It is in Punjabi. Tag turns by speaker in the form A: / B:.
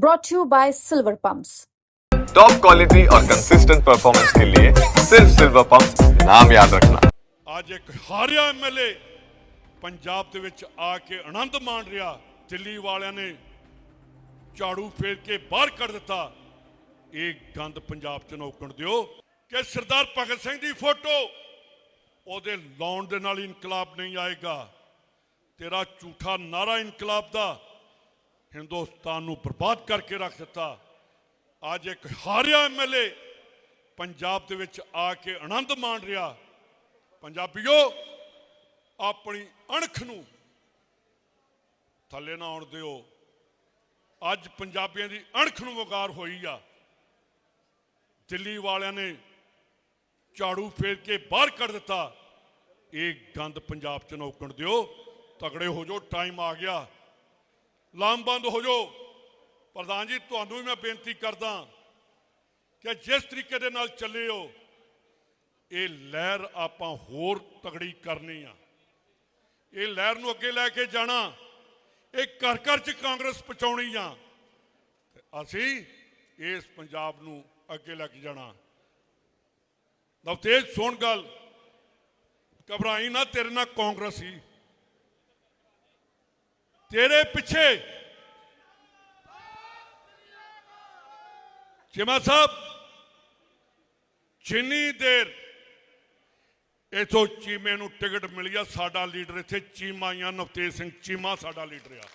A: brought to you by Silver Pumps.
B: Top quality और कंसिस्टेंट परफॉर्मेंस के लिए सिर्फ सिल्वर पंप नाम याद रखना
C: ਅੱਜ ਇੱਕ ਹਾਰਿਆ ਐਮਐਲਏ ਪੰਜਾਬ ਦੇ ਵਿੱਚ ਆ ਕੇ ਆਨੰਦ ਮਾਣ ਰਿਹਾ ਦਿੱਲੀ ਵਾਲਿਆਂ ਨੇ ਝਾੜੂ ਫੇਰ ਕੇ ਬਾਹਰ ਕੱਢ ਦਿੱਤਾ ਇਹ ਗੰਦ ਪੰਜਾਬ ਚ ਨੋਕਣ ਦਿਓ ਕਿ ਸਰਦਾਰ ਭਗਤ ਸਿੰਘ ਦੀ ਫੋਟੋ ਉਹਦੇ ਲਾਉਣ ਦੇ ਨਾਲ ਇਨਕਲਾਬ ਨਹੀਂ ਆਏਗਾ ਤੇਰਾ ਝੂਠਾ ਨਾਰਾ ਇਨਕਲਾਬ ਦਾ ਹਿੰਦੁਸਤਾਨ ਨੂੰ ਬਰਬਾਦ ਕਰਕੇ ਰੱਖ ਦਿੱਤਾ। ਅੱਜ ਇੱਕ ਹਾਰਿਆ ਐਮਐਲਏ ਪੰਜਾਬ ਦੇ ਵਿੱਚ ਆ ਕੇ ਆਨੰਦ ਮਾਣ ਰਿਹਾ। ਪੰਜਾਬੀਓ, ਆਪਣੀ ਅਣਖ ਨੂੰ ਥੱਲੇ ਨਾ ਆਉਣ ਦਿਓ। ਅੱਜ ਪੰਜਾਬੀਆਂ ਦੀ ਅਣਖ ਨੂੰ ਵਗਾਰ ਹੋਈ ਆ। ਦਿੱਲੀ ਵਾਲਿਆਂ ਨੇ ਝਾੜੂ ਫੇਰ ਕੇ ਬਾਹਰ ਕੱਢ ਦਿੱਤਾ। ਇਹ ਗੰਦ ਪੰਜਾਬ ਚ ਨੌਕਣ ਦਿਓ। ਤਗੜੇ ਹੋ ਜਾਓ ਟਾਈਮ ਆ ਗਿਆ। ਲਾਮਬੰਦ ਹੋ ਜਾਓ। ਪ੍ਰਧਾਨ ਜੀ, ਤੁਹਾਨੂੰ ਵੀ ਮੈਂ ਬੇਨਤੀ ਕਰਦਾ ਕਿ ਜਿਸ ਤਰੀਕੇ ਦੇ ਨਾਲ ਚੱਲੇ ਹੋ, ਇਹ ਲਹਿਰ ਆਪਾਂ ਹੋਰ ਤਗੜੀ ਕਰਨੀ ਆ। ਇਹ ਲਹਿਰ ਨੂੰ ਅੱਗੇ ਲੈ ਕੇ ਜਾਣਾ, ਇਹ ਘਰ ਘਰ ਚ ਕਾਂਗਰਸ ਪਹੁੰਚਾਉਣੀ ਆ। ਅਸੀਂ ਇਸ ਪੰਜਾਬ ਨੂੰ ਅੱਗੇ ਲੈ ਕੇ ਜਾਣਾ। ਨਵਤੇਜ, ਸੁਣ ਗੱਲ। ਘਬਰਾਈ ਨਾ, ਤੇਰੇ ਨਾਲ ਕਾਂਗਰਸ। ਹੀ ਤੇਰੇ ਪਿੱਛੇ। ਚਿਮਾ ਸਾਹਿਬ, ਜਿੰਨੀ ਦੇਰ ਇਥੋਂ ਚੀਮੇ ਨੂੰ ਟਿਕਟ ਮਿਲੀ ਆ, ਸਾਡਾ ਲੀਡਰ ਇੱਥੇ ਚੀਮਾ ਜਾਂ ਨਵਤੇਜ ਸਿੰਘ ਚੀਮਾ ਸਾਡਾ ਲੀਡਰ ਆ।